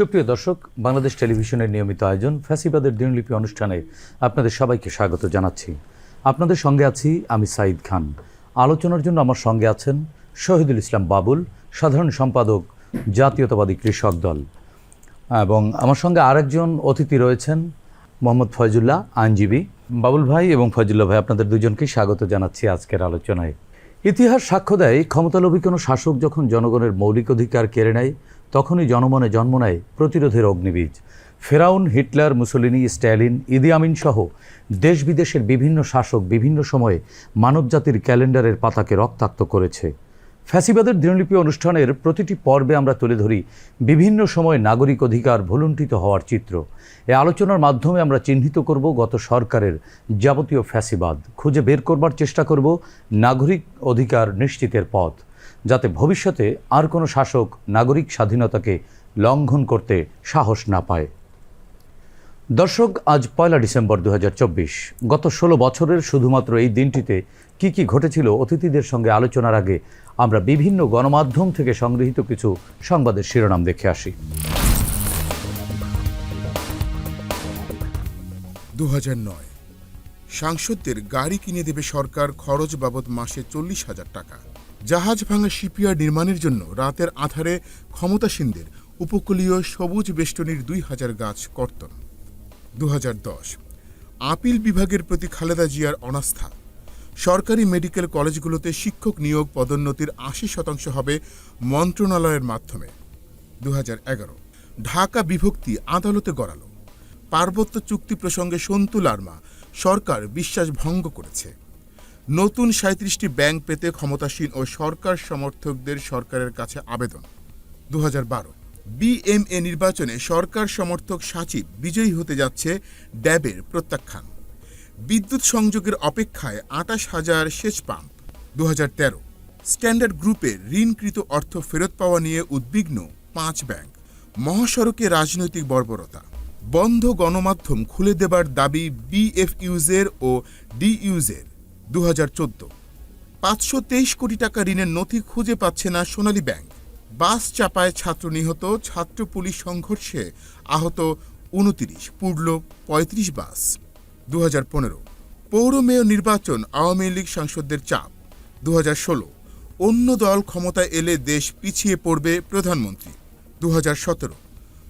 সুপ্রিয় দর্শক, বাংলাদেশ টেলিভিশনের নিয়মিত আয়োজন ফ্যাসিবাদের দিনলিপি অনুষ্ঠানে আপনাদের সবাইকে স্বাগত জানাচ্ছি। আপনাদের সঙ্গে আছি আমি সাঈদ খান। আলোচনার জন্য আমার সঙ্গে আছেন শহীদুল ইসলাম বাবুল, সাধারণ সম্পাদক জাতীয়তাবাদী কৃষক দল। এবং আমার সঙ্গে আরেকজন অতিথি রয়েছেন মোহাম্মদ ফয়জুল্লাহ, আইনজীবী। বাবুল ভাই এবং ফয়জুল্লাহ ভাই, আপনাদের দুজনকেই স্বাগত জানাচ্ছি আজকের আলোচনায়। ইতিহাস সাক্ষ্য দেয়, ক্ষমতালোভী কোনো শাসক যখন জনগণের মৌলিক অধিকার কেড়ে নেয়, তখনই জনমনে জন্ম নেয় প্রতিরোধের অগ্নিবীজ। ফেরাউন, হিটলার, মুসলিনি, স্ট্যালিন, ইদি আমিন সহ দেশ বিদেশের বিভিন্ন শাসক বিভিন্ন সময়ে মানবজাতির ক্যালেন্ডারের পাতাকে রক্তাক্ত করেছে। ফ্যাসিবাদের দৃঢ়লিপি অনুষ্ঠানের প্রতিটি পর্বে আমরা তুলে ধরি বিভিন্ন সময় নাগরিক অধিকার ভুলুণ্ঠিত হওয়ার চিত্র। এ আলোচনার মাধ্যমে আমরা চিহ্নিত করব গত সরকারের যাবতীয় ফ্যাসিবাদ। খুঁজে বের করবার চেষ্টা করব নাগরিক অধিকার নিশ্চিতের পথ, যাতে ভবিষ্যতে আর কোনো শাসক নাগরিক স্বাধীনতাকে লঙ্ঘন করতে সাহস না পায়। দর্শক, আজ পয়লা ডিসেম্বর দু হাজার চব্বিশ। গত ষোলো বছরের শুধুমাত্র এই দিনটিতে কি কি ঘটেছিল অতিথিদের সঙ্গে আলোচনার আগে আমরা বিভিন্ন গণমাধ্যম থেকে সংগৃহীত কিছু সংবাদের শিরোনাম দেখে আসি। দু সাংসদদের গাড়ি কিনে দেবে সরকার খরচ বাবদ মাসে চল্লিশ হাজার টাকা। জাহাজ ভাঙা শিপইয়ার্ড নির্মাণের জন্য রাতের আধারে ক্ষমতাসীনদের উপকূলীয় সবুজ বেষ্টনীর দুই হাজার গাছ কর্তন। দু হাজার দশ। আপিল বিভাগের প্রতি খালেদা জিয়ার অনাস্থা। সরকারি মেডিকেল কলেজগুলোতে শিক্ষক নিয়োগ পদোন্নতির আশি শতাংশ হবে মন্ত্রণালয়ের মাধ্যমে। দুহাজার এগারো। ঢাকা বিভক্তি আদালতে গড়ালো। পার্বত্য চুক্তি প্রসঙ্গে সন্তু লার্মা, সরকার বিশ্বাস ভঙ্গ করেছে। নতুন সাঁত্রিশটি ব্যাংক পেতে ক্ষমতাসীন ও সরকার সমর্থকদের সরকারের কাছে আবেদন। দু হাজার বারো। বিএমএ নির্বাচনে সরকার সমর্থক সাচিব বিজয়ী হতে যাচ্ছে ড্যাবের প্রত্যাখ্যান। বিদ্যুৎ সংযোগের অপেক্ষায় আটাশ হাজার সেচ পাম্প দু হাজার তেরো। স্ট্যান্ডার্ড গ্রুপের ঋণকৃত অর্থ ফেরত পাওয়া নিয়ে উদ্বিগ্ন পাঁচ ব্যাংক। মহাসড়কে রাজনৈতিক বর্বরতা। বন্ধ গণমাধ্যম খুলে দেবার দাবি বিএফইউজের ও ডিইউজের দু হাজার চোদ্দ। পাঁচশো তেইশ কোটি টাকা ঋণের নথি খুঁজে পাচ্ছে না সোনালী ব্যাংক। বাস চাপায় ছাত্র নিহত, ছাত্র পুলিশ সংঘর্ষে আহত উনতিরিশ, পুড়ল পঁয়ত্রিশ বাস। দু হাজার পনেরো, পৌর মেয়র নির্বাচন আওয়ামী লীগ সাংসদদের চাপ। দু অন্য দল ক্ষমতায় এলে দেশ পিছিয়ে পড়বে প্রধানমন্ত্রী। দু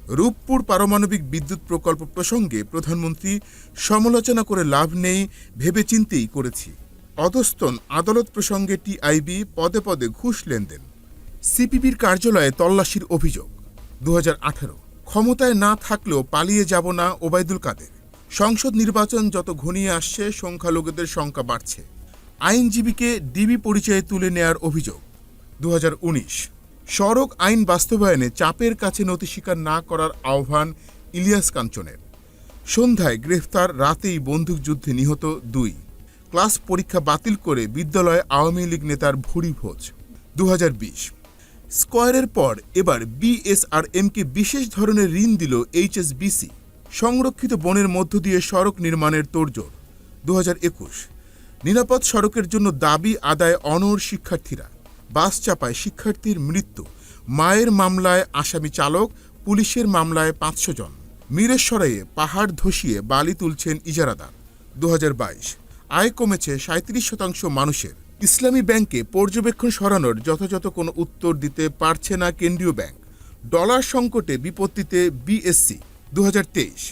রূপপুর পারমাণবিক বিদ্যুৎ প্রকল্প প্রসঙ্গে প্রধানমন্ত্রী সমালোচনা করে লাভ নেই, ভেবেচিন্তেই করেছি। অধস্তন আদালত প্রসঙ্গে টিআইবি পদে পদে ঘুষ লেনদেন। সিপিবির কার্যালয়ে তল্লাশির অভিযোগ। দু হাজার আঠারো, ক্ষমতায় না থাকলেও পালিয়ে যাব না ওবায়দুল কাদের। সংসদ নির্বাচন যত ঘনিয়ে আসছে, সংখ্যালঘুদের সংখ্যা বাড়ছে। আইনজীবীকে ডিবি পরিচয়ে তুলে নেয়ার অভিযোগ। দু সড়ক আইন বাস্তবায়নে চাপের কাছে নথি স্বীকার না করার আহ্বান ইলিয়াস কাঞ্চনের। সন্ধ্যায় গ্রেফতার, রাতেই বন্দুকযুদ্ধে নিহত দুই। ক্লাস পরীক্ষা বাতিল করে বিদ্যালয়ে আওয়ামী লীগ নেতার ভুরি ভোজ। দু স্কয়ারের পর এবার বিএসআরএমকে বিশেষ ধরনের ঋণ দিল এইচএসবিসি সংরক্ষিত বনের মধ্য দিয়ে সড়ক নির্মাণের তোড়জোড়। দু নিরাপদ সড়কের জন্য দাবি আদায় অনর শিক্ষার্থীরা। বাস চাপায় শিক্ষার্থীর মৃত্যু। মায়ের মামলায় আসামি চালক, পুলিশের মামলায় পাঁচশো জন। মিরেশ্বরাইয়ে পাহাড় ধসিয়ে বালি তুলছেন ইজারাদার। দু হাজার বাইশ, আয় কমেছে সাঁত্রিশ শতাংশ মানুষের। ইসলামী ব্যাংকে পর্যবেক্ষণ সরানোর যথাযথ কোনো উত্তর দিতে পারছে না কেন্দ্রীয় ব্যাংক। ডলার সংকটে বিপত্তিতে বিএসসি দু হাজার তেইশ।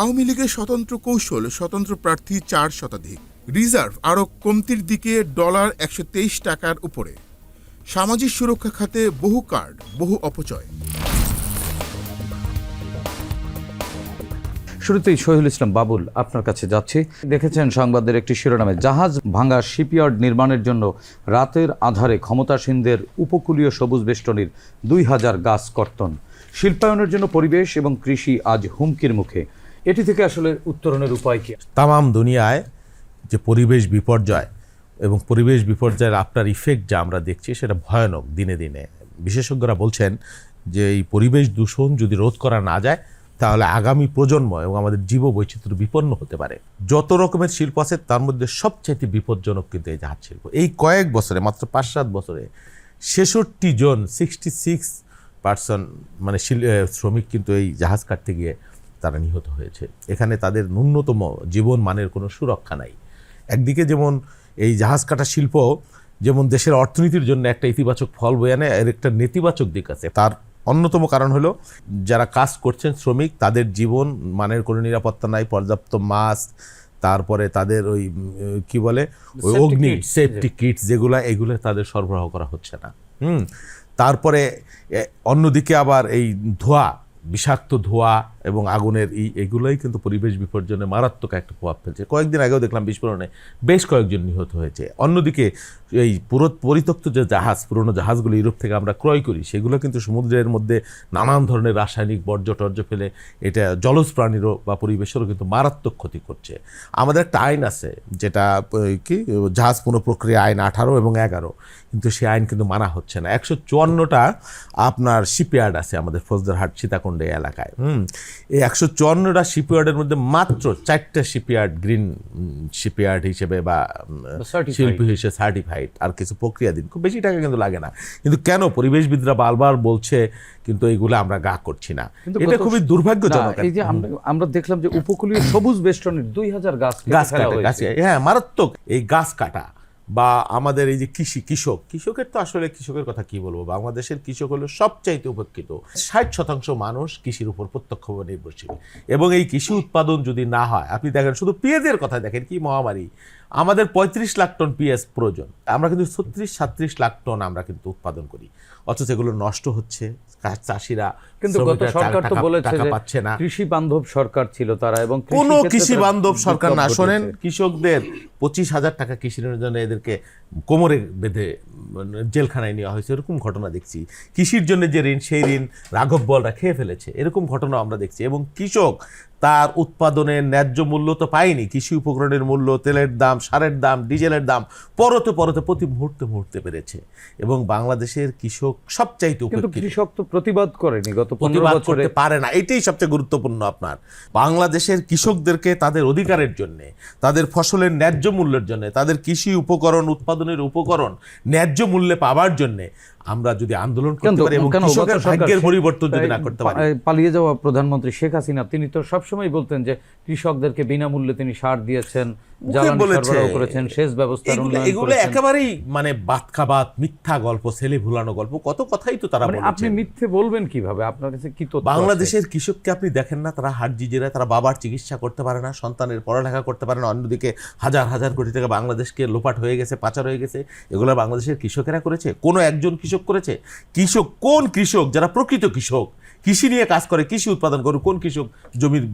আওয়ামী লীগের স্বতন্ত্র কৌশল, স্বতন্ত্র প্রার্থী চার শতাধিক। রিজার্ভ আরও কমতির দিকে ডলার একশো তেইশ টাকার উপরে। সামাজিক সুরক্ষা খাতে বহু কার্ড, বহু অপচয়। শুরুতেই শহীদুল ইসলাম বাবুল আপনার কাছে যাচ্ছি। দেখেছেন সংবাদের একটি শিরোনামে, জাহাজ ভাঙা শিপইয়ার্ড নির্মাণের জন্য রাতের আধারে ক্ষমতাসীনদের উপকূলীয় সবুজ বেষ্টনীর দুই হাজার গাছ কর্তন। শিল্পায়নের জন্য পরিবেশ এবং কৃষি আজ হুমকির মুখে। এটি থেকে আসলে উত্তরণের উপায় কি? তামাম দুনিয়ায় যে পরিবেশ বিপর্যয় এবং পরিবেশ বিপর্যয়ের আপনার ইফেক্ট যা আমরা দেখছি, সেটা ভয়ানক দিনে দিনে। বিশেষজ্ঞরা বলছেন যে এই পরিবেশ দূষণ যদি রোধ করা না যায় তাহলে আগামী প্রজন্ম এবং আমাদের জীব বৈচিত্র্য বিপন্ন হতে পারে। যত রকমের শিল্প আছে, তার মধ্যে সবচেয়ে বিপজ্জনক কিন্তু এই জাহাজ শিল্প। এই কয়েক বছরে, মাত্র পাঁচ সাত বছরে, ছেষট্টি জন সিক্সটি সিক্স পার্সন মানে শ্রমিক কিন্তু এই জাহাজ কাটতে গিয়ে তারা নিহত হয়েছে। এখানে তাদের ন্যূনতম জীবন মানের কোনো সুরক্ষা নাই। একদিকে যেমন এই জাহাজ কাটা শিল্প, যেমন দেশের অর্থনীতির জন্য একটা ইতিবাচক ফল বয়ে আনে এর একটা নেতিবাচক দিক আছে। তার অন্যতম কারণ হলো যারা কাজ করছেন শ্রমিক তাদের জীবন মানের কোনো নিরাপত্তা নাই পর্যাপ্ত মাস্ক তারপরে তাদের ওই কি বলে ওই অগ্নি সেফটি কিটস যেগুলো। এগুলো তাদের সরবরাহ করা হচ্ছে না। হুম তারপরে অন্যদিকে আবার এই ধোয়া বিষাক্ত ধোঁয়া এবং আগুনের এই, এগুলোই কিন্তু পরিবেশ বিপর্যয়ে মারাত্মক একটা প্রভাব ফেলছে। কয়েকদিন আগেও দেখলাম বিস্ফোরণে বেশ কয়েকজন নিহত হয়েছে। অন্যদিকে এই পুরো পরিত্যক্ত যে জাহাজ, পুরনো জাহাজগুলো ইউরোপ থেকে আমরা ক্রয় করি, সেগুলো কিন্তু সমুদ্রের মধ্যে নানান ধরনের রাসায়নিক বর্জ্য টর্জ্য ফেলে এটা জলজ প্রাণীরও বা পরিবেশেরও কিন্তু মারাত্মক ক্ষতি করছে। আমাদের একটা আইন আছে, যেটা কি, জাহাজ পুনঃপ্রক্রিয়া আইন আঠারো এবং এগারো, কিন্তু সেই আইন কিন্তু মানা হচ্ছে না। একশো চুয়ান্নটা আপনার শিপইয়ার্ড আছে আমাদের ফৌজদারহাট সীতাকুণ্ডে এলাকায়। হুম এই একশো চুয়ান্নটা শিপইয়ার্ডের মধ্যে মাত্র চারটা শিপইয়ার্ড গ্রিন শিপইয়ার্ড হিসেবে বা শিল্পী হিসেবে সার্টিফাইড আর কিছু প্রক্রিয়া দিন। খুব বেশি টাকা কিন্তু লাগে না। কিন্তু কেন? পরিবেশবিদরা বারবার বলছে কিন্তু এইগুলো আমরা গা করছি না। এটা খুবই দুর্ভাগ্যজনক এই যে আমরা দেখলাম যে উপকূলীয় সবুজ বেষ্টনের দুই হাজার গাছ গাছ কাটা গাছ হ্যাঁ মারাত্মক। এই গাছ কাটা বা আমাদের এই যে কৃষি, কৃষক, কৃষকের তো আসলে কৃষকের কথা কি বলব? বাংলাদেশের কৃষক হলো সবচাইতে উপেক্ষিত। ষাট শতাংশ মানুষ কৃষির উপর প্রত্যক্ষভাবে নির্ভরশীল। এবং এই কৃষি উৎপাদন যদি না হয়, আপনি দেখেন শুধু পেঁয়াজের কথা দেখেন, কি মহামারী। আমাদের পঁয়ত্রিশ লাখ টন পিএস প্রয়োজন। আমরা কিন্তু ছত্রিশ সাত্রিশ লাখ টন আমরা কিন্তু উৎপাদন করি। অথচ এগুলো নষ্ট হচ্ছে চাষিরা কিন্তু গত সরকার তো বলেছে পাচ্ছে না। কৃষি বান্ধব সরকার ছিল তারা এবং কোন কোনো কৃষি বান্ধব সরকার না। শোনেন কৃষকদের পঁচিশ হাজার টাকা কৃষি ঋণের জন্য এদেরকে কোমরে বেঁধে মানে জেলখানায় নেওয়া হয়েছে এরকম ঘটনা দেখছি। কৃষির জন্য যে ঋণ সেই ঋণ রাঘব বলরা খেয়ে ফেলেছে এরকম ঘটনা আমরা দেখছি। এবং কৃষক তার উৎপাদনের ন্যায্য মূল্য তো পায়নি। কৃষি উপকরণের মূল্য তেলের দাম সারের দাম ডিজেলের দাম পরতে পরতে প্রতি মুহূর্তে মুহূর্তে বেড়েছে। এবং বাংলাদেশের কৃষক সবচাইতে কৃষক তো প্রতিবাদ করেনি গত প্রতিবাদ করতে পারে না। এটাই সবচেয়ে গুরুত্বপূর্ণ আপনার। বাংলাদেশের কৃষকদেরকে তাদের অধিকারের জন্য তাদের ফসলের ন্যায্য মূল্যের জন্য তাদের কৃষি উপকরণ উৎপাদনের উপকরণ ন্যায্য মূল্যে পাওয়ার জন্য আমরা যদি আন্দোলন করতে পারি এবং কৃষকের ভাগ্যের পরিবর্তন যদি না করতে পারি। পালিয়ে যাওয়া প্রধানমন্ত্রী শেখ হাসিনা তিনি তো সবসময় বলতেন যে কৃষকদেরকে বিনামূল্যে তিনি সার দিয়েছেন। করেছেন এগুলো একেবারেই মানে বাতখাবাত মিথ্যা গল্প ছেলে ভুলানো গল্প কত কথাই তো তারা মানে আপনি মিথ্যে বলবেন কীভাবে? আপনার কাছে কি তথ্য বাংলাদেশের কৃষককে আপনি দেখেন না তারা হাট জিজেরা তারা বাবার চিকিৎসা করতে পারে না সন্তানের পড়ালেখা করতে পারে না অন্যদিকে হাজার হাজার কোটি টাকা বাংলাদেশকে লোপাট হয়ে গেছে পাচার হয়ে গেছে। এগুলো বাংলাদেশের কৃষকেরা করেছে? কোনো একজন কৃষক করেছে? কৃষক কোন কৃষক? যারা প্রকৃত কৃষক কৃষি নিয়ে কাজ করে কৃষি উৎপাদন করে কোন কৃষক জমির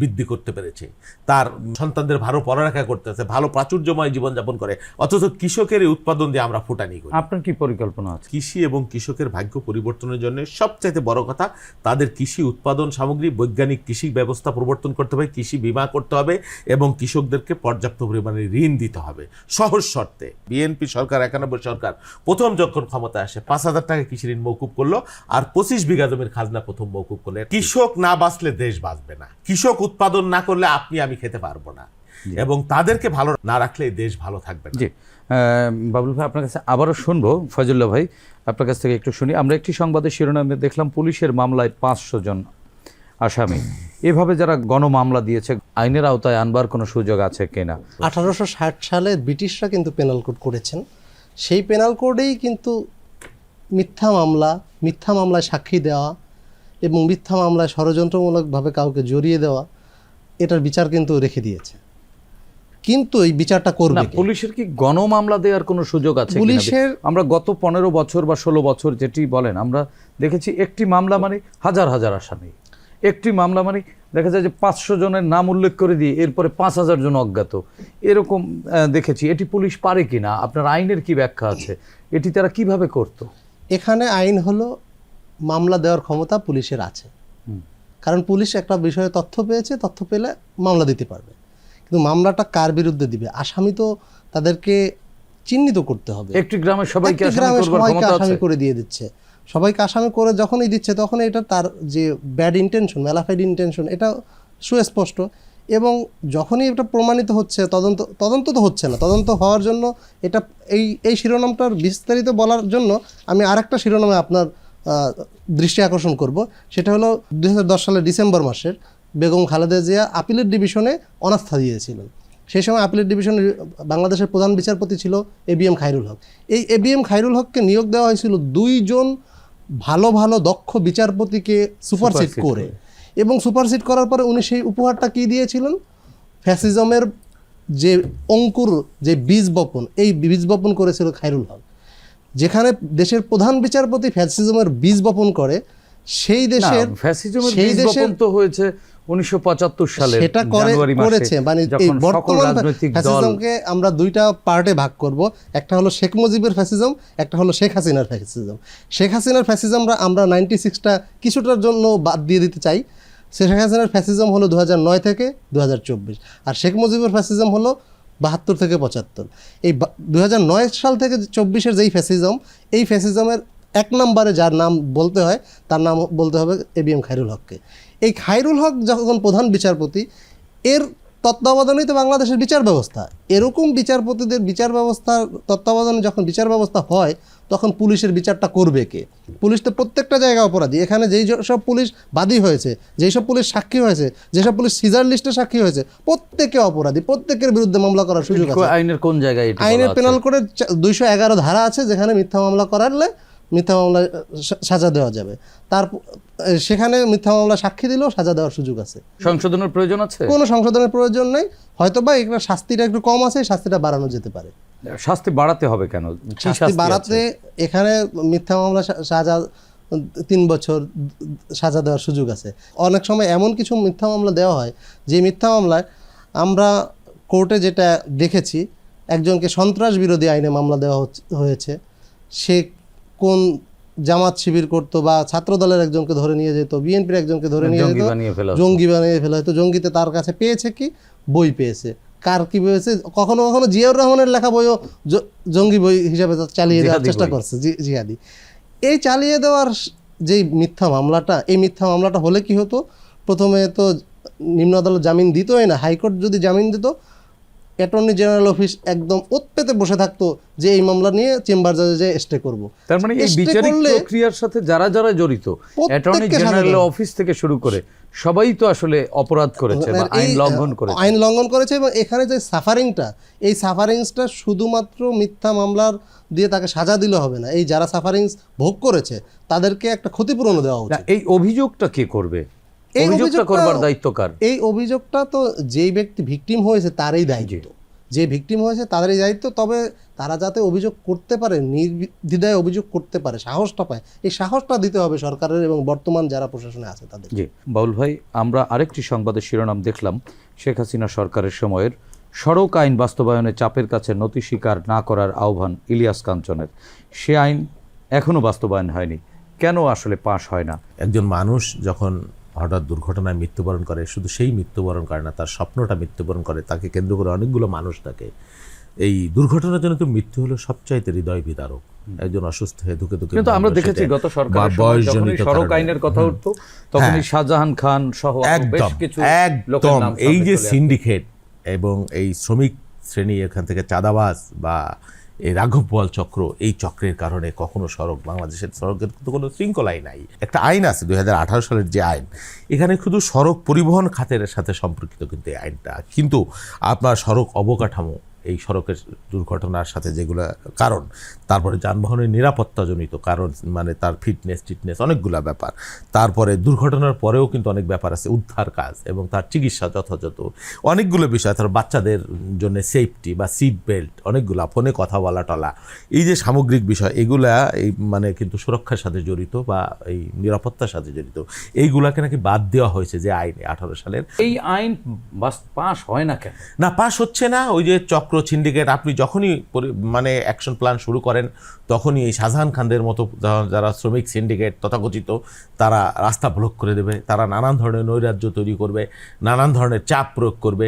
বৃদ্ধি করতে পেরেছে? তার সন্তানদের ভালো পড়ালেখা করতেছে ভালো প্রাচুর্যময় জীবনযাপন করে অথচ কৃষকের এই উৎপাদন দিয়ে আমরা ফুটানি করি। আপনার কি পরিকল্পনা আছে? কৃষি এবং কৃষকের ভাগ্য পরিবর্তনের জন্য সবচাইতে বড় কথা তাদের কৃষি উৎপাদন সামগ্রী বৈজ্ঞানিক কৃষি ব্যবস্থা প্রবর্তন করতে হবে কৃষি বিমা করতে হবে এবং কৃষকদেরকে পর্যাপ্ত পরিমাণে ঋণ দিতে হবে। সহজ শর্তে বিএনপি সরকার একানব্বই সরকার প্রথম যখন ক্ষমতা আসে পাঁচ হাজার টাকা কৃষি ঋণ মৌকুব করল আর পঁচিশ বিঘা জমির খাজনা প্রথম মৌকুব করলে কৃষক না বাঁচলে দেশ বাঁচবে না। কৃষক উৎপাদন না করলে আপনি আমি খেতে পারব না। এবং তাদেরকে ভালো না রাখলে দেশ ভালো থাকবে জি। বাবুল ভাই আপনার কাছে আবারও শুনব। ফজলুল্লাহ ভাই আপনার কাছ থেকে একটু শুনি। আমরা একটি সংবাদের শিরোনামে দেখলাম পুলিশের মামলায় পাঁচশো জন আসামি। এভাবে যারা গণমামলা দিয়েছে আইনের আওতায় আনবার কোনো সুযোগ আছে কিনা? আঠারোশো ষাট সালে ব্রিটিশরা কিন্তু পেনাল কোড করেছেন। সেই পেনাল কোডেই কিন্তু মিথ্যা মামলা মিথ্যা মামলায় সাক্ষী দেওয়া এবং মিথ্যা মামলায় ষড়যন্ত্রমূলকভাবে কাউকে জড়িয়ে দেওয়া এটার বিচার কিন্তু রেখে দিয়েছে। কিন্তু এই বিচারটা করবে কে? পুলিশের কি গণমামলা দেওয়ার কোনো সুযোগ আছে পুলিশের- আমরা গত পনেরো বছর বা ষোলো বছর যেটি বলেন আমরা দেখেছি একটি মামলা মানে হাজার হাজার আসামি। একটি মামলা মানে দেখা যায় যে পাঁচশো জনের নাম উল্লেখ করে দিয়ে এরপরে পাঁচ হাজার জন অজ্ঞাত। এরকম দেখেছি। এটি পুলিশ পারে কিনা? আপনার আইনের কি ব্যাখ্যা আছে? এটি তারা কীভাবে করত? এখানে আইন হলো মামলা দেওয়ার ক্ষমতা পুলিশের আছে। কারণ পুলিশ একটা বিষয়ে তথ্য পেয়েছে তথ্য পেলে মামলা দিতে পারবে। কিন্তু মামলাটা কার বিরুদ্ধে দিবে? আসামি তো তাদেরকে চিহ্নিত করতে হবে। একটি গ্রামের সবাইকে একটি আসামি গ্রামে সবাইকে আসামি করে দিয়ে দিচ্ছে। সবাইকে আসামি করে যখনই দিচ্ছে তখন এটা তার যে ব্যাড ইন্টেনশন ম্যালাফাইড ইন্টেনশন এটা সুস্পষ্ট। এবং যখনই এটা প্রমাণিত হচ্ছে তদন্ত তদন্ত তো হচ্ছে না। তদন্ত হওয়ার জন্য এটা এই এই শিরোনামটার বিস্তারিত বলার জন্য আমি আরেকটা শিরোনামে আপনার দৃষ্টি আকর্ষণ করব। সেটা হলো দু হাজার দশ সালের ডিসেম্বর মাসের বেগম খালেদা জিয়া আপিলের ডিভিশনে অনাস্থা দিয়েছিলেন। সেই সময় আপিলের ডিভিশনের বাংলাদেশের প্রধান বিচারপতি ছিল A B M Khairul Haque. এই এ বি এম খাইরুল হককে নিয়োগ দেওয়া হয়েছিল দুইজন ভালো ভালো দক্ষ বিচারপতিকে সুপারসিট করে। এবং সুপারসিট করার পরে উনি সেই উপহারটা কি দিয়েছিলেন? ফ্যাসিজমের যে অঙ্কুর যে বীজ বপন এই বীজ বপন করেছিল খাইরুল হক। যেখানে দেশের প্রধান বিচারপতি ফ্যাসিজমের বীজ বপন করে সেই দেশের ফ্যাসিজমের সেই বীজ বপন তো হয়েছে উনিশশো পঁচাত্তর সালে সেটা করে করেছে মানে এই বর্তমান ফ্যাসিজমকে আমরা দুইটা পার্টে ভাগ করব। একটা হলো শেখ মুজিবের ফ্যাসিজম একটা হলো শেখ হাসিনার ফ্যাসিজম। শেখ হাসিনার ফ্যাসিজমরা আমরা নাইনটি সিক্সটা কিছুটার জন্য বাদ দিয়ে দিতে চাই। শেখ হাসিনার ফ্যাসিজম হলো দু নয় থেকে দু হাজার চব্বিশ। আর শেখ মুজিবের ফ্যাসিজম হলো বাহাত্তর থেকে পঁচাত্তর। এই দু সাল থেকে চব্বিশের যেই ফ্যাসিজম, এই ফ্যাসিজমের এক নম্বরে যার নাম বলতে হয়, তার নাম বলতে হবে এ বি এম খাইরুল হককে। এই খাইরুল হক যখন প্রধান বিচারপতি, এর তত্ত্বাবধানেই তো বাংলাদেশের বিচার ব্যবস্থা। এরকম বিচারপতিদের বিচার ব্যবস্থার তত্ত্বাবধানে যখন বিচার ব্যবস্থা হয় তখন পুলিশের বিচারটা করবে কে? পুলিশ তো প্রত্যেকটা জায়গায় অপরাধী। এখানে যেই সব পুলিশ বাদী হয়েছে যেই সব পুলিশ সাক্ষী হয়েছে যেসব পুলিশ সিজার লিস্টে সাক্ষী হয়েছে প্রত্যেকে অপরাধী প্রত্যেকের বিরুদ্ধে মামলা করার সুযোগ আছে। আইনের কোন জায়গায় এটা আইনের পেনাল কোডের দুইশো এগারো ধারা আছে যেখানে মিথ্যা মামলা করালে মিথ্যা মামলা সাজা দেওয়া যাবে। তার সেখানে মিথ্যা মামলা সাক্ষী দিলেও সাজা দেওয়ার সুযোগ আছে। সংশোধনের প্রয়োজন আছে? কোনো সংশোধনের প্রয়োজন নেই। হয়তো বা এগুলো শাস্তিটা একটু কম আছে শাস্তিটা বাড়ানো যেতে পারে। শাস্তি বাড়াতে হবে কেন? শাস্তি বাড়াতে এখানে মিথ্যা মামলা সাজা তিন বছর সাজা দেওয়ার সুযোগ আছে। অনেক সময় এমন কিছু মিথ্যা মামলা দেওয়া হয় যে মিথ্যা মামলায় আমরা কোর্টে যেটা দেখেছি একজনকে সন্ত্রাস বিরোধী আইনে মামলা দেওয়া হয়েছে। সে কোন জামাত শিবির করতো বা ছাত্র দলের একজনকে ধরে নিয়ে যেত বিএনপির একজনকে ধরে নিয়ে যেত জঙ্গি বানিয়ে ফেলা হয়তো জঙ্গিতে তার কাছে পেয়েছে কি? বই পেয়েছে। কার কি ভেবেছে কখনো কখনো জিয়াউর রহমানের লেখা বইও জঙ্গি বই হিসাবে চালিয়ে দেওয়ার চেষ্টা করছে জি- জিহাদি। এই চালিয়ে দেওয়ার যেই মিথ্যা মামলাটা এই মিথ্যা মামলাটা হলে কি হতো? প্রথমে তো নিম্ন আদালত জামিন দিতই না হাইকোর্ট যদি জামিন দিত অ্যাটর্নি জেনারেল অফিস একদম ওত পেতে বসে থাকতো যে এই মামলা নিয়ে চেম্বার জাজে যে স্টে করব। তার মানে এই বিচারিক প্রক্রিয়ার সাথে যারা যারা জড়িত অ্যাটর্নি জেনারেল অফিস থেকে শুরু করে সবাই তো আসলে অপরাধ করেছে বা আইন লঙ্ঘন করেছে। আইন লঙ্ঘন করেছে এবং এখানে যে সাফারিংটা এই সাফারিংসটা শুধুমাত্র মিথ্যা মামলার দিয়ে তাকে সাজা দিলে হবে না। এই যারা সাফারিংস ভোগ করেছে তাদেরকে একটা ক্ষতিপূরণ দেওয়া উচিত। এই অভিযোগটা কে করবে? এই অভিযোগটা করবার দায়িত্ব কার? এই অভিযোগটা তো যেই ব্যক্তি ভিকটিম হয়েছে তারই দায়িত্ব। যে ভিকটিম হয়েছে তাদেরই দায়িত্ব তবে তারা যাতে অভিযোগ করতে পারে নির্দ্বিধায় অভিযোগ করতে পারে সাহসটা পায় এই সাহসটা দিতে হবে সরকারের এবং বর্তমান যারা প্রশাসনে আছে তাদের। জি বাউল ভাই আমরা আরেকটি সংবাদের শিরোনাম দেখলাম শেখ হাসিনা সরকারের সময়ের সড়ক আইন বাস্তবায়নে চাপের কাছে নতি স্বীকার না করার আহ্বান ইলিয়াস কাঞ্চনের। সে আইন এখনও বাস্তবায়ন হয়নি। কেন আসলে পাশ হয় না? একজন মানুষ যখন হঠাৎ দুর্ঘটনায় মৃত্যুবরণ করে শুধু সেই মৃত্যুবরণ করে না তার স্বপ্নটা মৃত্যুবরণ করে তাকে কেন্দ্র করে অনেকগুলো মানুষ থাকে এই দুর্ঘটনার জন্য তো মৃত্যু হলো সবচাইতে হৃদয় বিদারক একজন অসুস্থ হয়ে ধুকে ধুকে কিন্তু আমরা দেখেছি গত বা সরকারের বয়সজনিত সড়ক আইনের কথা উঠতো তখনই শাহজাহান খান সহ বেশ একদম কিছু একদম। এই যে সিন্ডিকেট এবং এই শ্রমিক শ্রেণি এখান থেকে চাঁদাবাজ বা এই রাঘব বোয়াল চক্র এই চক্রের কারণে কখনো সড়ক, বাংলাদেশের সড়কের তো কোনো শৃঙ্খলাই নাই। একটা আইন আছে, দুই হাজার আঠারো সালের যে আইন, এখানে শুধু সড়ক পরিবহন খাতের সাথে সম্পর্কিত কিন্তু এই আইনটা। কিন্তু আপনার সড়ক অবকাঠামো এই সড়কের দুর্ঘটনার সাথে যেগুলো কারণ তারপরে যানবাহনের নিরাপত্তাজনিত কারণ মানে তার ফিটনেস টিটনেস অনেকগুলা ব্যাপার। তারপরে দুর্ঘটনার পরেও কিন্তু অনেক ব্যাপার আছে উদ্ধার কাজ এবং তার চিকিৎসা যথাযথ। অনেকগুলো বিষয় তার বাচ্চাদের জন্য সেফটি বা সিট বেল্ট অনেকগুলো ফোনে কথা বলা টলা। এই যে সামগ্রিক বিষয় এগুলা এই মানে কিন্তু সুরক্ষার সাথে জড়িত বা এই নিরাপত্তার সাথে জড়িত। এইগুলাকে নাকি বাদ দেওয়া হয়েছে যে আইনে আঠারো সালের। এই আইন পাশ হয় না কেন? না পাস হচ্ছে না ওই যে চক্র সিন্ডিকেট আপনি যখনই মানে অ্যাকশন প্ল্যান শুরু করেন, তখনই এই শাহজাহান খানদের মতো যারা শ্রমিক সিন্ডিকেট তথাকথিত, তারা রাস্তা ব্লক করে দেবে, তারা নানান ধরনের নৈরাজ্য তৈরি করবে, নানান ধরনের চাপ প্রয়োগ করবে।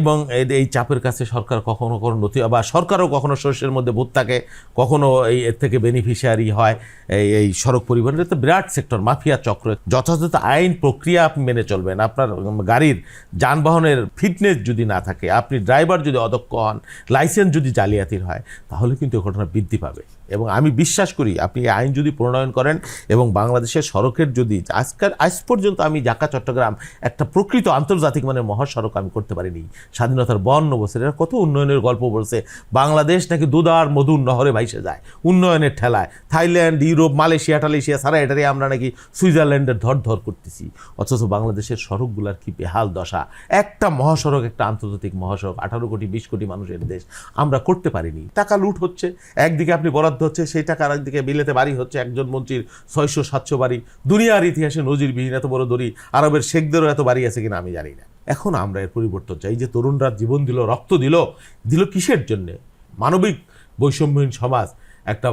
এবং এই চাপের কাছে সরকার কখনো কখনো নথি বা সরকারও কখনো শস্যের মধ্যে ভূত থাকে, কখনো এই এর থেকে বেনিফিশিয়ারি হয়, এই এই সড়ক পরিবহনের তো বিরাট সেক্টর মাফিয়া চক্র, যথাযথ আইন প্রক্রিয়া আপনি মেনে চলবেন। আপনার গাড়ির যানবাহনের ফিটনেস যদি না থাকে, আপনি ড্রাইভার যদি অদক্ষ হন লাইসেন্স যদি জালিয়াতির হয় তাহলে কিন্তু ঘটনা বৃদ্ধি পাবে। এবং আমি বিশ্বাস করি আপনি এই আইন যদি প্রণয়ন করেন এবং বাংলাদেশের সড়কের যদি আজকাল, আজ পর্যন্ত আমি ঢাকা, চট্টগ্রাম একটা প্রকৃত আন্তর্জাতিক মানের মহাসড়ক আমি করতে পারিনি। স্বাধীনতার বর্ণ বছর, এরা কত উন্নয়নের গল্প বলছে। বাংলাদেশ নাকি দুদার মধুর নহরে ভাইসে যায়, উন্নয়নের ঠেলায়। থাইল্যান্ড, ইউরোপ, মালয়েশিয়া টালেশিয়া সারা এটারে আমরা নাকি সুইজারল্যান্ডের ধর ধর করতেছি। অথচ বাংলাদেশের সড়কগুলার কি বেহাল দশা। একটা মহাসড়ক, একটা আন্তর্জাতিক মহাসড়ক, আঠারো কোটি, বিশ কোটি মানুষের দেশ, আমরা করতে পারিনি। টাকা লুট হচ্ছে। একদিকে আপনি বরাদ্দ হচ্ছে, সেই টাকার দিকে বিলেতে বাড়ি হচ্ছে, একজন মন্ত্রীর ছয়শো সাতশো বাড়ি। দুনিয়ার ইতিহাসে নজিরবিহীন এত বড় দড়ি, আরবের শেখদেরও এত বাড়ি আছে কিনা আমি জানি না। এখন আমরা এর পরিবর্তন চাই। যে তরুণরা জীবন দিল, রক্ত দিল দিল কিসের জন্যে? মানবিক বৈষম্যহীন সমাজ একটা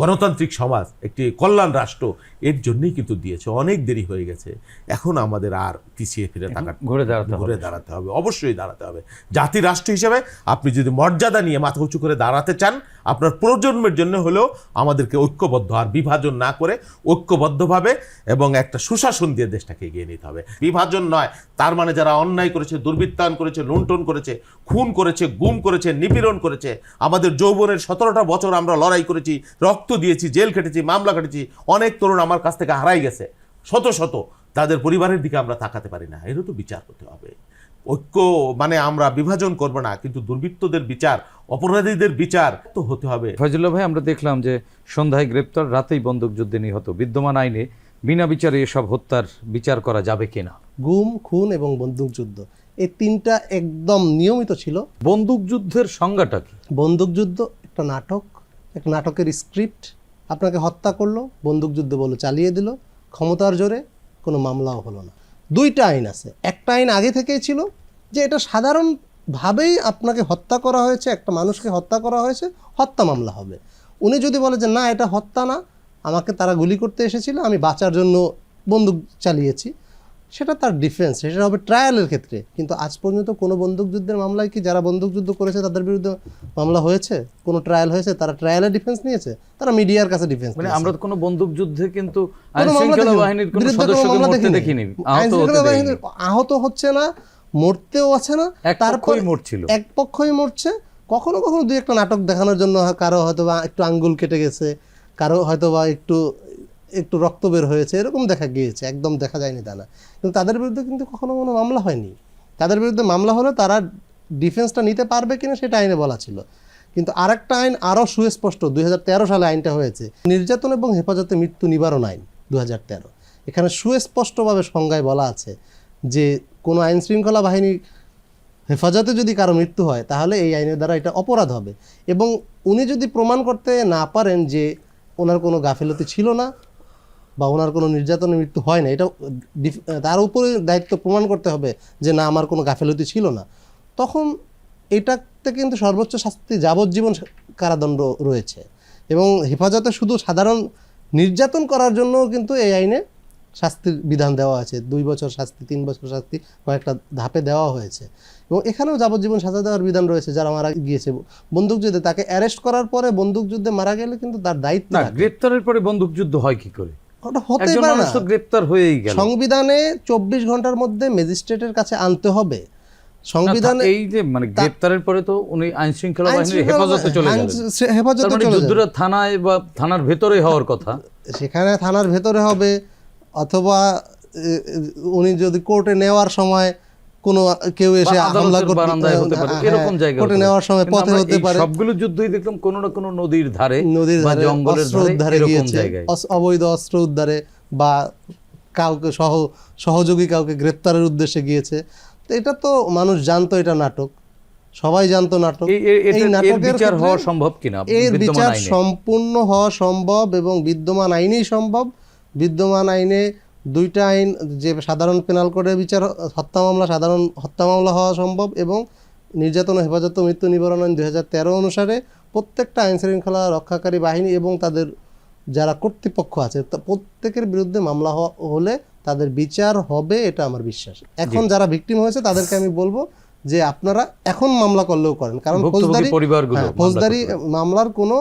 গণতান্ত্রিক সমাজ একটি কল্যাণ রাষ্ট্র এর জন্যই কিন্তু দিয়েছে। অনেক দেরি হয়ে গেছে। এখন আমাদের আর পিছিয়ে ফিরে থাকা ঘুরে দাঁড়াতে হবে। ঘুরে দাঁড়াতে হবে। অবশ্যই দাঁড়াতে হবে। জাতি রাষ্ট্র হিসেবে আপনি যদি মর্যাদা নিয়ে মাথা উঁচু করে দাঁড়াতে চান আপনার প্রজন্মের জন্য হলেও আমাদেরকে ঐক্যবদ্ধ আর বিভাজন না করে ঐক্যবদ্ধভাবে এবং একটা সুশাসন দিয়ে দেশটাকে এগিয়ে নিতে হবে। বিভাজন নয় তার মানে যারা অন্যায় করেছে দুর্বৃত্তায়ন করেছে লুণ্ঠন করেছে খুন করেছে গুম করেছে নিপীড়ন করেছে আমাদের যৌবনের সতেরোটা বছর আমরা লড়াই করেছি রক্ত দিয়েছি জেল খেটেছি মামলা কেটেছি অনেক তরুণ আমার কাছ থেকে হারাই গেছে। শত শত তাদের পরিবারের দিকে আমরা তাকাতে পারি না। এরও তো বিচার করতে হবে। ঐক্য মানে আমরা বিভাজন করব না কিন্তু দুর্বৃত্তদের বিচার অপরাধীদের বিচার তো হতে হবে। ফয়জুল্লাহ ভাই আমরা দেখলাম যে সন্ধ্যায় গ্রেপ্তার রাতেই বন্দুকযুদ্ধে নিহত। বিদ্যমান আইনে বিনা বিচারে এসব হত্যার বিচার করা যাবে কিনা? গুম খুন এবং বন্দুকযুদ্ধ এই তিনটা একদম নিয়মিত ছিল। বন্দুকযুদ্ধের সংজ্ঞাটা কি? বন্দুকযুদ্ধ একটা নাটক একটা নাটকের স্ক্রিপ্ট আপনাকে হত্যা করল বন্দুকযুদ্ধ বলে, চালিয়ে দিল, ক্ষমতার জোরে কোনো মামলাও হলো না। দুইটা আইন আছে। একটা আইন আগে থেকেই ছিল যে এটা সাধারণভাবেই আপনাকে হত্যা করা হয়েছে, একটা মানুষকে হত্যা করা হয়েছে, হত্যা মামলা হবে। উনি যদি বলে যে, না, এটা হত্যা না, আমাকে তারা গুলি করতে এসেছিল, আমি বাঁচার জন্য বন্দুক চালিয়েছি। সেটা তার ডিফেন্স সেটা হবে ট্রায়ালের ক্ষেত্রে। কিন্তু আজ পর্যন্ত কোনো বন্দুকযুদ্ধের মামলায় কি যারা বন্দুকযুদ্ধ করেছে তাদের বিরুদ্ধে মামলা হয়েছে? কোনো ট্রায়াল হয়েছে? তারা ট্রায়ালের ডিফেন্স নিয়েছে? তারা মিডিয়ার কাছে ডিফেন্স মানে আমরা তো কোনো বন্দুকযুদ্ধে কিন্তু। বাহিনীর কোনো সদস্যকে মরতে দেখিনি। আহত হচ্ছে না মরতেও আছে না পক্ষই মরছিল। এক পক্ষই মরছে। কখনো কখনো দুই একটা নাটক দেখানোর জন্য কারও হয়তো বা একটু আঙ্গুল কেটে গেছে কারও হয়তো বা একটু একটু রক্ত বের হয়েছে, এরকম দেখা গিয়েছে, একদম দেখা যায়নি তা না কিন্তু তাদের বিরুদ্ধে কিন্তু কখনো কোনো মামলা হয়নি। তাদের বিরুদ্ধে মামলা হলে তারা ডিফেন্সটা নিতে পারবে কিনা সেটা আইনে বলা ছিল। কিন্তু আরেকটা আইন আরও সুস্পষ্ট, দুই হাজার তেরো সালে আইনটা হয়েছে। নির্যাতন এবং হেফাজতে মৃত্যু নিবারণ আইন দু হাজার তেরো। এখানে সুস্পষ্টভাবে সংজ্ঞায় বলা আছে যে কোনো আইন শৃঙ্খলা বাহিনী হেফাজতে যদি কারও মৃত্যু হয়, তাহলে এই আইনের দ্বারা এটা অপরাধ হবে। এবং উনি যদি প্রমাণ করতে না পারেন যে ওনার কোনো গাফিলতি ছিল না বা ওনার কোনো নির্যাতনের মৃত্যু হয় না। এটা তার উপরে দায়িত্ব প্রমাণ করতে হবে যে না আমার কোনো গাফেলতি ছিল না। তখন এটাতে কিন্তু সর্বোচ্চ শাস্তি যাবজ্জীবন কারাদণ্ড রয়েছে। এবং হেফাজতে শুধু সাধারণ নির্যাতন করার জন্য কিন্তু এই আইনে শাস্তির বিধান দেওয়া আছে। দুই বছর শাস্তি তিন বছর শাস্তি কয়েকটা ধাপে দেওয়া হয়েছে। এবং এখানেও যাবজ্জীবন সাজা দেওয়ার বিধান রয়েছে যারা মারা গিয়েছে। বন্দুকযুদ্ধে তাকে অ্যারেস্ট করার পরে বন্দুকযুদ্ধে মারা গেলে কিন্তু তার দায়িত্ব না গ্রেপ্তারের পরে বন্দুকযুদ্ধ হয় কি করে? ওটা হতে পারে না। গ্রেপ্তার হয়েই গেল। সংবিধানে চব্বিশ ঘণ্টার মধ্যে ম্যাজিস্ট্রেটের কাছে আনতে হবে। সংবিধান এই যে মানে গ্রেপ্তারের পরে তো উনি আইন শৃঙ্খলা বাহিনীর হেফাজতে চলে গেলেন। হেফাজতে মানে চলে। যুদ্ধটা থানায় বা থানার ভেতরে হওয়ার কথা। সেখানে থানার ভেতরে হবে অথবা উনি যদি কোর্টে নেওয়ার সময় কোনো কেউ এসে হামলা করতে পারে হ্যাঁ, এরকম জায়গা কোর্টে নেওয়ার সময় পথে হতে পারে। সবগুলো যুদ্ধই দেখলাম কোনো না কোনো নদীর ধারে নদীর বা ধারে জঙ্গলের ধারে গিয়েছে। জায়গায়। অবৈধ অস্ত্র উদ্ধারে বা কাউকে সহ সহযোগী কাউকে গ্রেপ্তারের উদ্দেশ্যে গিয়েছে। তো এটা তো মানুষ জানতো এটা নাটক। সবাই জানতো নাটক। এই- নাটকের বিচার হওয়া সম্ভব কিনা? এর বিচার সম্পূর্ণ হওয়া সম্ভব এবং বিদ্যমান আইনেই সম্ভব। বিদ্যমান আইনে দুইটা আইন যে সাধারণ পেনাল কোডের বিচার হত্যা মামলা সাধারণ হত্যা মামলা হওয়া সম্ভব এবং নির্যাতন ও হেফাজত মৃত্যু নিবারণ আইন দুই অনুসারে প্রত্যেকটা আইন শৃঙ্খলা রক্ষাকারী বাহিনী এবং তাদের যারা কর্তৃপক্ষ আছে তা প্রত্যেকের বিরুদ্ধে মামলা হলে তাদের বিচার হবে এটা আমার বিশ্বাস। এখন যারা ভিকটিম হয়েছে তাদেরকে আমি বলব যে আপনারা এখন মামলা করলেও করেন। কারণ ফৌজদারি হ্যাঁ, ফৌজদারি মামলার কোনো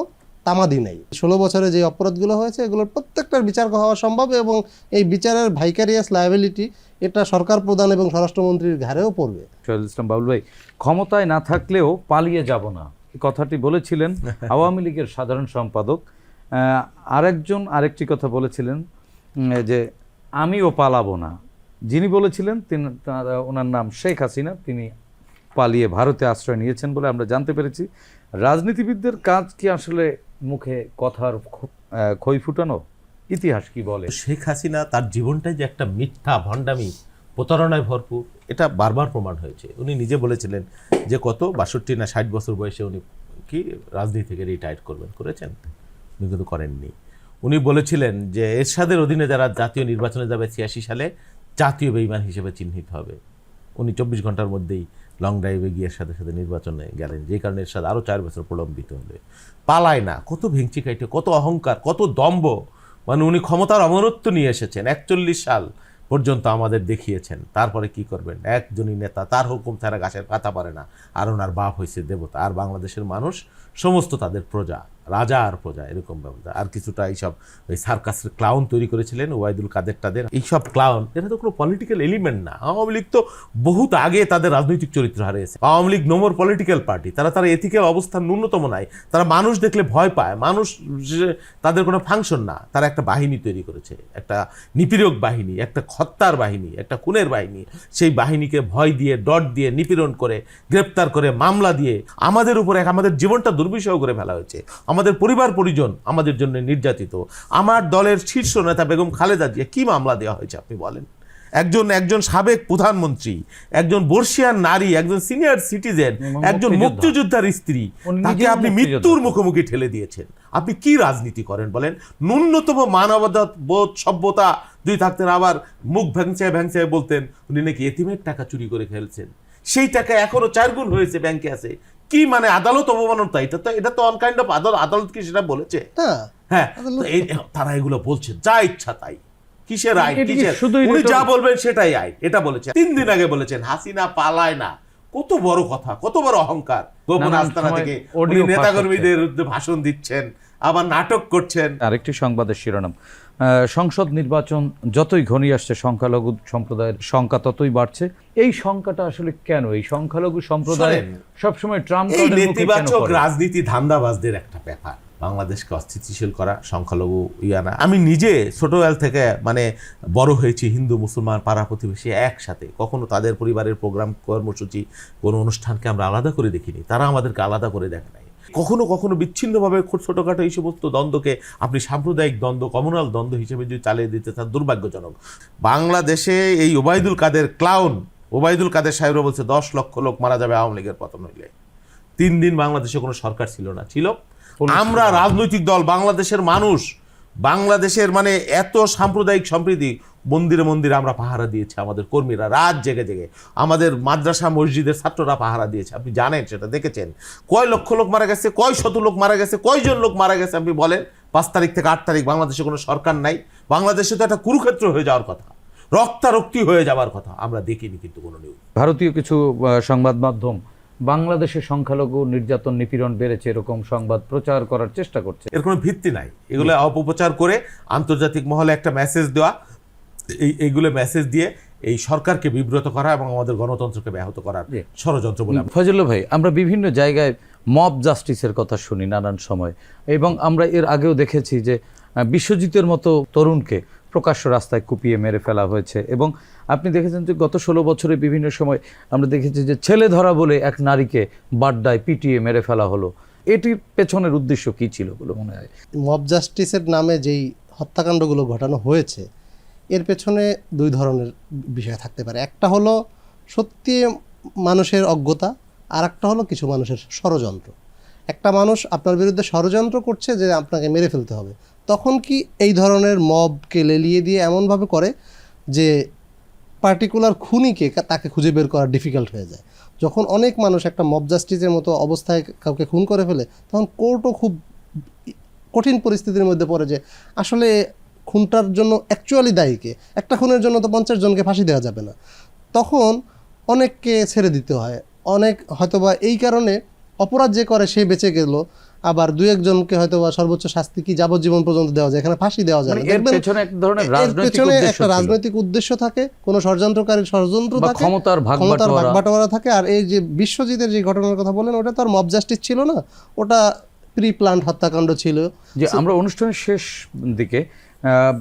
তামাদি নেই। ষোলো বছরে যে অপরাধগুলো হয়েছে এগুলোর প্রত্যেকটার বিচার হওয়া সম্ভব এবং এই বিচারের ভাইকারিয়াস লায়াবিলিটি এটা সরকার প্রধান এবং স্বরাষ্ট্রমন্ত্রীর ঘাড়েও পড়বে। শহীদুল ইসলাম বাবুল ভাই ক্ষমতায় না থাকলেও পালিয়ে যাব না। এই কথাটি বলেছিলেন আওয়ামী লীগের সাধারণ সম্পাদক। আরেকজন আরেকটি কথা বলেছিলেন যে আমিও পালাবো না। যিনি বলেছিলেন তিনি তার ওনার নাম শেখ হাসিনা তিনি পালিয়ে ভারতে আশ্রয় নিয়েছেন বলে আমরা জানতে পেরেছি। রাজনীতিবিদদের কাজ কি আসলে মুখে কথার খই ফুটানো? ইতিহাস কি বলে? শেখ হাসিনা তার জীবনটাই যে একটা মিথ্যা, ভণ্ডামি, প্রতারণায় ভরপুর, এটা বারবার প্রমাণ হয়েছে। উনি নিজে বলেছিলেন যে কত, বাষট্টি না ষাট বছর বয়সে উনি কি রাজনীতি থেকে রিটায়ার করবেন, করেছেন? উনি কিন্তু করেননি। উনি বলেছিলেন যে এরশাদের অধীনে যারা জাতীয় নির্বাচনে যাবে ছিয়াশি সালে, জাতীয় বেইমান হিসেবে চিহ্নিত হবে। উনি চব্বিশ ঘণ্টার মধ্যেই লং ড্রাইভে গিয়ে সাথে সাথে নির্বাচনে গেলেন। যে কারণে এর সাথে আরও চার বছর প্রলম্বিত হলে। পালায় না। কত ভেঙচি কাইটে, কত অহংকার, কত দম্ভ। মানে উনি ক্ষমতার অমরত্ব নিয়ে এসেছেন। একচল্লিশ সাল পর্যন্ত আমাদের দেখিয়েছেন। তারপরে কি করবেন? একজনই নেতা, তার হুকুম তারা গাছের পাতা পারে না। আর ওনার বাপ হয়েছে দেবতা। আর বাংলাদেশের মানুষ সমস্ত তাদের প্রজা। রাজা আর প্রজা, এরকম ব্যবস্থা আর কিছুটা এইসব ওই সার্কাসের ক্লাউন তৈরি করেছিলেন ওয়াইদুল কাদের তাদের এইসব ক্লাউন এটা তো কোনো পলিটিক্যাল এলিমেন্ট না। আওয়ামী লীগ তো বহুত আগে তাদের রাজনৈতিক চরিত্র হারিয়েছে। Awami League no more political party তারা তারা এথিক্যাল অবস্থান ন্যূনতম নাই। তারা মানুষ দেখলে ভয় পায়। মানুষ তাদের কোনো ফাংশন না। তারা একটা বাহিনী তৈরি করেছে। একটা নিপীড়ক বাহিনী, একটা খত্তার বাহিনী, একটা খুনের বাহিনী। সেই বাহিনীকে ভয় দিয়ে, ডট দিয়ে, নিপীড়ন করে, গ্রেপ্তার করে, মামলা দিয়ে, আমাদের উপরে আমাদের জীবনটা দুর্বিষহ করে ফেলা হয়েছে। আমাদের পরিবার পরিজন আমাদের জন্য নির্যাতিত। আমার দলের শীর্ষ নেতা বেগম খালেদা জিয়া কি মামলা দেওয়া হয়েছে আপনি বলেন? একজন একজন সাবেক প্রধানমন্ত্রী একজন বর্ষিয়ান নারী একজন সিনিয়র সিটিজেন একজন মুক্তিযোদ্ধার স্ত্রী তাকে আপনি মৃত্যুর মুখোমুখি ঠেলে দিয়েছেন। আপনি কি রাজনীতি করেন বলেন? ন্যূনতম মানবতা বোধ সভ্যতা দুই থাকতেন আবার মুখ ভ্যাংচায় ভ্যাংচায় বলতেন উনি নাকি এতিমের টাকা চুরি করে খেলছেন সেই টাকা এখনও চার গুণ হয়েছে ব্যাংকে আছে। কি মানে আদালত অবমাননা? এটা তো এটা তো অনকাইন্ড অফ আদালত আদালত কি সেটা বলেছে? হ্যাঁ তারা এগুলো বলছে যা ইচ্ছা তাই। কিসের আইন? কিসের? উনি যা বলবেন সেটাই আইন এটা বলেছে। তিন দিন আগে বলেছেন হাসিনা পালায় না। কত বড় কথা কত বড় অহংকার। গোপন আস্তানা থেকে উনি নেতাকর্মীদের ভাষণ দিচ্ছেন। আবার নাটক করছেন। আরেকটি সংবাদের শিরোনাম। আহ, সংসদ নির্বাচন যতই ঘনিয়ে আসছে সংখ্যালঘু সম্প্রদায়ের সংখ্যা ততই বাড়ছে। এই সংখ্যাটা আসলে কেন? এই সংখ্যালঘু সম্প্রদায় সবসময় ট্রাম্প নেতিবাচক রাজনীতি ধান্দাবাজদের একটা ব্যাপার। বাংলাদেশকে অস্থিতিশীল করা সংখ্যালঘু ইয়ানা আমি নিজে ছোটবেল থেকে মানে বড় হয়েছি হিন্দু মুসলমান পাড়া প্রতিবেশী একসাথে। কখনো তাদের পরিবারের প্রোগ্রাম কর্মসূচি কোনো অনুষ্ঠানকে আমরা আলাদা করে দেখিনি। তারা আমাদেরকে আলাদা করে দেখে নাই। কখনো কখনো বিচ্ছিন্নভাবে খুব ছোটোখাটো এই সমস্ত দ্বন্দ্বকে আপনি সাম্প্রদায়িক দ্বন্দ্ব কমনাল দ্বন্দ্ব হিসেবে যদি চালিয়ে দিতে চান দুর্ভাগ্যজনক। বাংলাদেশে এই ওবায়দুল কাদের ক্লাউন ওবায়দুল কাদের সাহেবরা বলছে দশ লক্ষ লোক মারা যাবে আওয়ামী লীগের পতন হইলে। তিন দিন বাংলাদেশে কোনো সরকার ছিল না। ছিল। আমরা রাজনৈতিক দল বাংলাদেশের মানুষ বাংলাদেশের মানে এত সাম্প্রদায়িক সম্প্রীতি মন্দিরে মন্দিরে আমরা পাহারা দিয়েছি আমাদের কর্মীরা রাত জেগে জেগে। আমাদের মাদ্রাসা মসজিদের ছাত্ররা পাহারা দিয়েছে আপনি জানেন সেটা দেখেছেন। কয় লক্ষ লোক মারা গেছে কয় শত লোক মারা গেছে কয়জন লোক মারা গেছে আপনি বলেন। পাঁচ তারিখ থেকে আট তারিখ বাংলাদেশে কোনো সরকার নাই। বাংলাদেশে তো একটা কুরুক্ষেত্র হয়ে যাওয়ার কথা রক্তারক্তি হয়ে যাওয়ার কথা আমরা দেখিনি কিন্তু কোনো নিউজ ভারতীয় কিছু সংবাদ মাধ্যম বাংলাদেশে সংখ্যালঘু নির্যাতন নিপীড়ন বেড়েছে এরকম সংবাদ প্রচার করার চেষ্টা করছে। এর কোনো ভিত্তি নাই। এগুলো অপপ্রচার করে আন্তর্জাতিক মহলে একটা মেসেজ দেওয়া এই এইগুলো মেসেজ দিয়ে এই সরকারকে বিব্রত করা এবং আমাদের গণতন্ত্রকে ব্যাহত করার। ষড়যন্ত্র বলে ফজল ভাই আমরা বিভিন্ন জায়গায় মব জাস্টিসের কথা শুনি নানান সময়। এবং আমরা এর আগেও দেখেছি যে বিশ্বজিতের মতো তরুণকে প্রকাশ্য রাস্তায় কুপিয়ে মেরে ফেলা হয়েছে। এবং আপনি দেখেছেন যে গত ষোলো বছরে বিভিন্ন সময় আমরা দেখেছি যে ছেলে ধরা বলে এক নারীকে বাড্ডায় পিটিয়ে মেরে ফেলা হলো। এটির পেছনের উদ্দেশ্য কি ছিল বলে মনে হয়? মব জাস্টিসের নামে যেই হত্যাকাণ্ডগুলো ঘটানো হয়েছে এর পেছনে দুই ধরনের বিষয় থাকতে পারে। একটা হলো সত্যি মানুষের অজ্ঞতা আর একটা হলো কিছু মানুষের ষড়যন্ত্র। একটা মানুষ আপনার বিরুদ্ধে ষড়যন্ত্র করছে যে আপনাকে মেরে ফেলতে হবে। তখন কি এই ধরনের মবকে লেলিয়ে দিয়ে এমনভাবে করে যে পার্টিকুলার খুনিকে তাকে খুঁজে বের করা ডিফিকাল্ট হয়ে যায়? যখন অনেক মানুষ একটা মব জাস্টিসের মতো অবস্থায় কাউকে খুন করে ফেলে, তখন কোর্টও খুব কঠিন পরিস্থিতির মধ্যে পড়ে যে আসলে খুনটার জন্য অ্যাকচুয়ালি দায়ী কে একটা খুনের জন্য তো পঞ্চাশ জনকে ফাঁসি দেওয়া যাবে না। তখন অনেককে ছেড়ে দিতে হয়। অনেক হয়তোবা এই কারণে অপরাধ যে করে সে বেঁচে গেল। আবার দুই একজনকে হয়তো বা সর্বোচ্চ শাস্তি কি যাবজ্জীবন পর্যন্ত দেওয়া যায়? এখানে ফাঁসি দেওয়া যায় মানে এর পেছনে এক ধরনের রাজনৈতিক উদ্দেশ্য একটা রাজনৈতিক উদ্দেশ্য থাকে কোনো ষড়যন্ত্রকারী ষড়যন্ত্র থাকে ক্ষমতার ভাগ বাটোয়ারা। থাকে। আর এই যে বিশ্বজিতের যে ঘটনার কথা বলেন ওটা তো আর মব জাস্টিস ছিল না। ওটা প্রি প্ল্যান্ট হত্যাকাণ্ড ছিল। যে আমরা অনুষ্ঠানের শেষ দিকে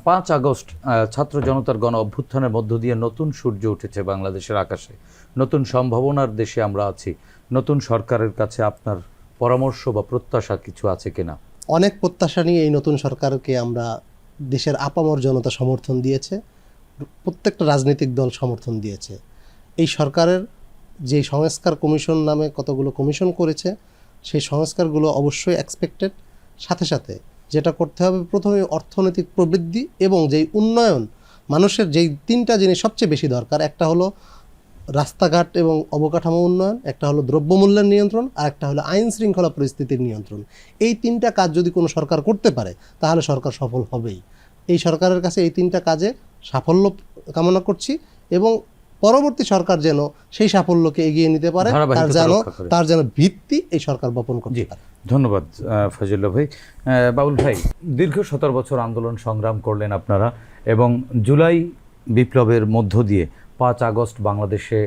পাঁচ আগস্ট ছাত্র জনতার গণ অভ্যুত্থানের মধ্য দিয়ে নতুন সূর্য উঠেছে বাংলাদেশের আকাশে। নতুন সম্ভাবনার দেশে আমরা আছি। নতুন সরকারের কাছে আপনার পরামর্শ বা প্রত্যাশা কিছু আছে কিনা? অনেক প্রত্যাশা নিয়ে এই নতুন সরকারকে আমরা দেশের আপামর জনতা সমর্থন দিয়েছে, প্রত্যেকটা রাজনৈতিক দল সমর্থন দিয়েছে। এই সরকারের যে সংস্কার কমিশন নামে কতগুলো কমিশন করেছে, সেই সংস্কারগুলো অবশ্যই এক্সপেক্টেড সাথে সাথে যেটা করতে হবে প্রথমে অর্থনৈতিক প্রবৃদ্ধি এবং যেই উন্নয়ন, মানুষের যেই তিনটা জিনিস সবচেয়ে বেশি দরকার, একটা হলো রাস্তাঘাট এবং অবকাঠামো উন্নয়ন, একটা হলো দ্রব্যমূল্যের নিয়ন্ত্রণ, আর একটা হলো আইন শৃঙ্খলা পরিস্থিতির নিয়ন্ত্রণ। এই তিনটা কাজ যদি কোনো সরকার করতে পারে, তাহলে সরকার সফল হবেই। এই সরকারের কাছে এই তিনটা কাজে সাফল্য কামনা করছি এবং পরবর্তী সরকার যেন সেই সাফল্যকে এগিয়ে নিতে পারে তার যেন তার যেন ভিত্তি এই সরকার বপন করতে পারে। ধন্যবাদ ফজলুল্লাহ ভাই। বাবুল ভাই দীর্ঘ সতেরো বছর আন্দোলন সংগ্রাম করলেন আপনারা এবং জুলাই বিপ্লবের মধ্য দিয়ে পাঁচ আগস্ট বাংলাদেশে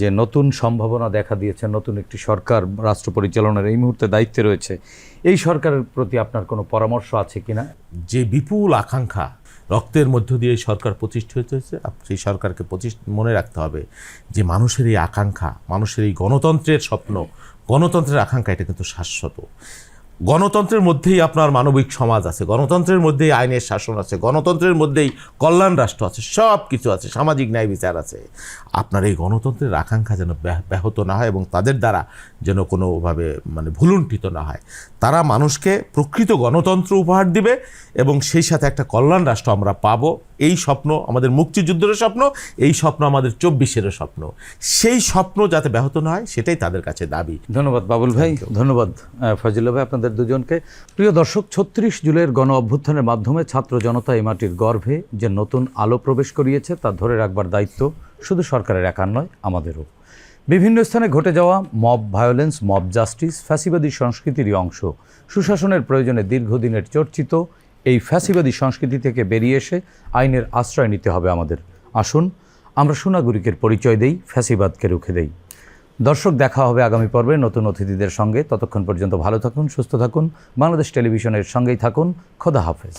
যে নতুন সম্ভাবনা দেখা দিয়েছে নতুন একটি সরকার রাষ্ট্র পরিচালনার এই মুহূর্তে দায়িত্বে রয়েছে এই সরকারের প্রতি আপনার কোনো পরামর্শ আছে কিনা? যে বিপুল আকাঙ্ক্ষা রক্তের মধ্য দিয়ে সরকার প্রতিষ্ঠিত হয়েছে। সেই সরকারকে প্রতিষ্ঠ, মনে রাখতে হবে যে মানুষের এই আকাঙ্ক্ষা, মানুষের এই গণতন্ত্রের স্বপ্ন, গণতন্ত্রের আকাঙ্ক্ষা, এটা কিন্তু শাশ্বত। গণতন্ত্রের মধ্যেই আপনার মানবিক সমাজ আছে, গণতন্ত্রের মধ্যেই আইনের শাসন আছে, গণতন্ত্রের মধ্যেই কল্যাণ রাষ্ট্র আছে সব কিছু আছে, সামাজিক ন্যায় বিচার আছে। আপনার এই গণতন্ত্রের আকাঙ্ক্ষা যেন ব্যাহ- ব্যাহত না হয় এবং তাদের দ্বারা যেন কোনোভাবে মানে ভুলুণ্ঠিত না হয়। তারা মানুষকে প্রকৃত গণতন্ত্র উপহার দিবে এবং সেই সাথে একটা কল্যাণ রাষ্ট্র আমরা পাবো। এই স্বপ্ন আমাদের মুক্তিযুদ্ধেরও স্বপ্ন এই স্বপ্ন আমাদের চব্বিশেরও স্বপ্ন। সেই স্বপ্ন যাতে ব্যাহত না হয় সেটাই তাদের কাছে দাবি। ধন্যবাদ বাবুল ভাই ধন্যবাদ ফজিল্লা ভাই আপনাদের দুজনকে। প্রিয় দর্শক ছত্রিশ জুলাইয়ের গণ অভ্যুত্থানের মাধ্যমে ছাত্র জনতা এই মাটির গর্ভে যে নতুন আলো প্রবেশ করিয়েছে তা ধরে রাখবার দায়িত্ব শুধু সরকারের একার নয় আমাদেরও। বিভিন্ন স্থানে ঘটে যাওয়া মব ভায়োলেন্স মব জাস্টিস ফ্যাসিবাদী সংস্কৃতিরই অংশ। সুশাসনের প্রয়োজনে দীর্ঘদিনের চর্চিত এই ফ্যাসিবাদী সংস্কৃতি থেকে বেরিয়ে এসে আইনের আশ্রয় নিতে হবে আমাদের। আসুন, আমরা সুনাগরিকের পরিচয় দেই, ফ্যাসিবাদকে রুখে দেই। দর্শক, দেখা হবে আগামী পর্বে নতুন অতিথিদের সঙ্গে। ততক্ষণ পর্যন্ত ভালো থাকুন, সুস্থ থাকুন। বাংলাদেশ টেলিভিশনের সঙ্গেই থাকুন। খোদা হাফেজ।